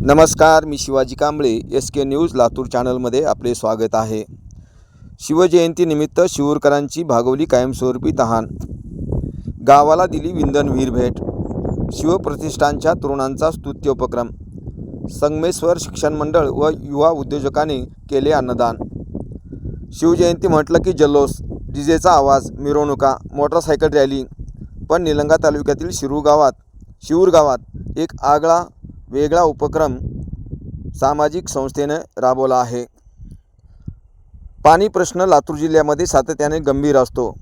नमस्कार मी Shivaji Kamble S K news Latur चॅनलमध्ये आपले स्वागत आहे. शिवजयंतीनिमित्त शिवूरकरांची भागवली कायमस्वरूपी तहान. गावाला दिली विंधन वीर भेट. शिवप्रतिष्ठानच्या तरुणांचा स्तुत्य उपक्रम. संगमेश्वर शिक्षण मंडळ व युवा उद्योजकांनी केले अन्नदान. शिवजयंती म्हटलं की जल्लोष. डीजेचा आवाज मिरवणुका मोटरसायकल रॅली. पण निलंगा तालुक्यातील शिरूर गावात शिवूर गावात एक आगळा वेगळा उपक्रम सामाजिक संस्थेनं राबवला आहे. पाणी प्रश्न लातूर जिल्ह्यामध्ये सातत्याने गंभीर असतो.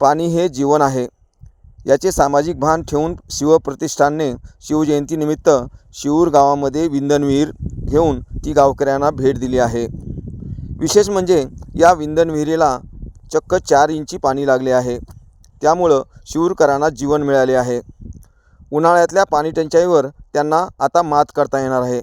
पाणी हे जीवन आहे. याचे सामाजिक भान ठेवून शिवप्रतिष्ठानने शिवजयंतीनिमित्त शिऊर गावामध्ये विंधनविहीर घेऊन ती गावकऱ्यांना भेट दिली आहे. विशेष म्हणजे या विंदनविहिरीला चक्क चार इंची पाणी लागले आहे. त्यामुळं शिवूरकरांना जीवन मिळाले आहे. उन्हाळ्यातल्या पाणी टंचाईवर त्यांना आता मात करता येणार आहे.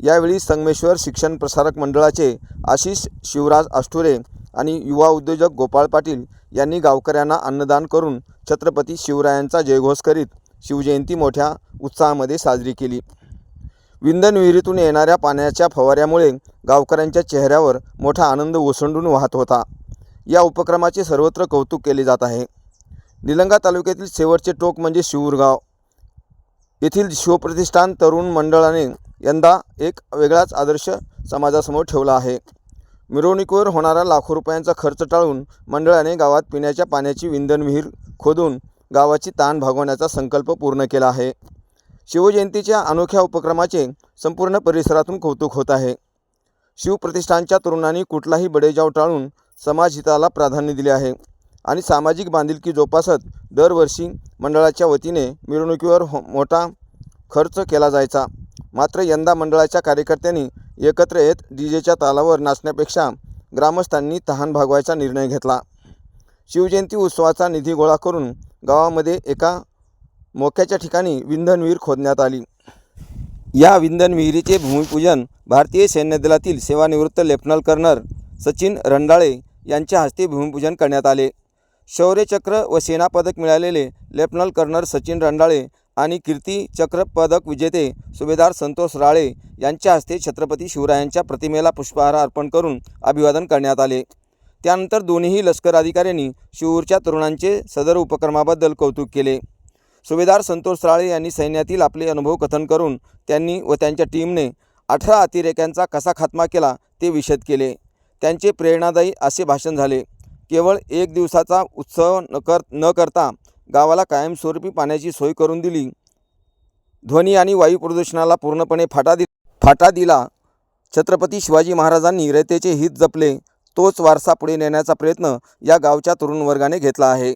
यावेळी संगमेश्वर शिक्षण प्रसारक मंडळाचे आशिष शिवराज आष्टुरे आणि युवा उद्योजक गोपाळ पाटील यांनी गावकऱ्यांना अन्नदान करून छत्रपती शिवरायांचा जयघोष करीत शिवजयंती मोठ्या उत्साहामध्ये साजरी केली. विंधन विहिरीतून येणाऱ्या पाण्याच्या फवाऱ्यामुळे गावकऱ्यांच्या चेहऱ्यावर मोठा आनंद ओसंडून वाहत होता. या उपक्रमाचे सर्वत्र कौतुक केले जात आहे. निलंगा तालुक्यातील शेवटचे टोक म्हणजे शिवूरगाव येथील शिवप्रतिष्ठान तरुण मंडळाने यंदा एक वेगळाच आदर्श समाजासमोर ठेवला आहे. मिरवणुकीवर होणारा लाखो रुपयांचा खर्च टाळून मंडळाने गावात पिण्याच्या पाण्याची विंधन विहीर खोदून गावाची ताण भागवण्याचा संकल्प पूर्ण केला आहे. शिवजयंतीच्या अनोख्या उपक्रमाचे संपूर्ण परिसरातून कौतुक होत आहे. शिवप्रतिष्ठानच्या तरुणांनी कुठलाही बडेजाव टाळून समाजहिताला प्राधान्य दिले आहे. आणि सामाजिक बांधिलकी जोपासत दरवर्षी मंडळाच्या वतीने मिरवणुकीवर हो मोठा खर्च केला जायचा. मात्र यंदा मंडळाच्या कार्यकर्त्यांनी एकत्र येत डी जेच्या तालावर नाचण्यापेक्षा ग्रामस्थांनी तहान भागवायचा निर्णय घेतला. शिवजयंती उत्सवाचा निधी गोळा करून गावामध्ये एका मोक्याच्या ठिकाणी विंधनविहीर खोदण्यात आली. या विंधन विहिरीचे भूमिपूजन भारतीय सैन्य दलातील सेवानिवृत्त लेफ्टनंट कर्नल सचिन रंडाळे यांच्या हस्ते भूमिपूजन करण्यात आले. शौर्यचक्र व सेनापदक मिळालेले लेफ्टनंट कर्नल सचिन रंडाळे आणि कीर्ती चक्र पदक विजेते सुभेदार संतोष राळे यांच्या हस्ते छत्रपती शिवरायांच्या प्रतिमेला पुष्पहार अर्पण करून अभिवादन करण्यात आले. त्यानंतर दोन्ही लष्कर अधिकाऱ्यांनी शिवूरच्या तरुणांचे सदर उपक्रमाबद्दल कौतुक केले. सुभेदार संतोष राळे यांनी सैन्यातील आपले अनुभव कथन करून त्यांनी व त्यांच्या टीमने अठरा अतिरेक्यांचा कसा खात्मा केला ते विशद केले. त्यांचे प्रेरणादायी असे भाषण झाले. केवळ एक दिवसाचा उत्सव न कर न करता गावाला कायमस्वरूपी पाण्याची सोय करून दिली. ध्वनी आणि वायू प्रदूषणाला पूर्णपणे फाटा दि फाटा दिला. छत्रपती शिवाजी महाराजांनी रयतेचे हित जपले. तोच वारसा पुढे नेण्याचा प्रयत्न या गावच्या तरुण वर्गाने घेतला आहे.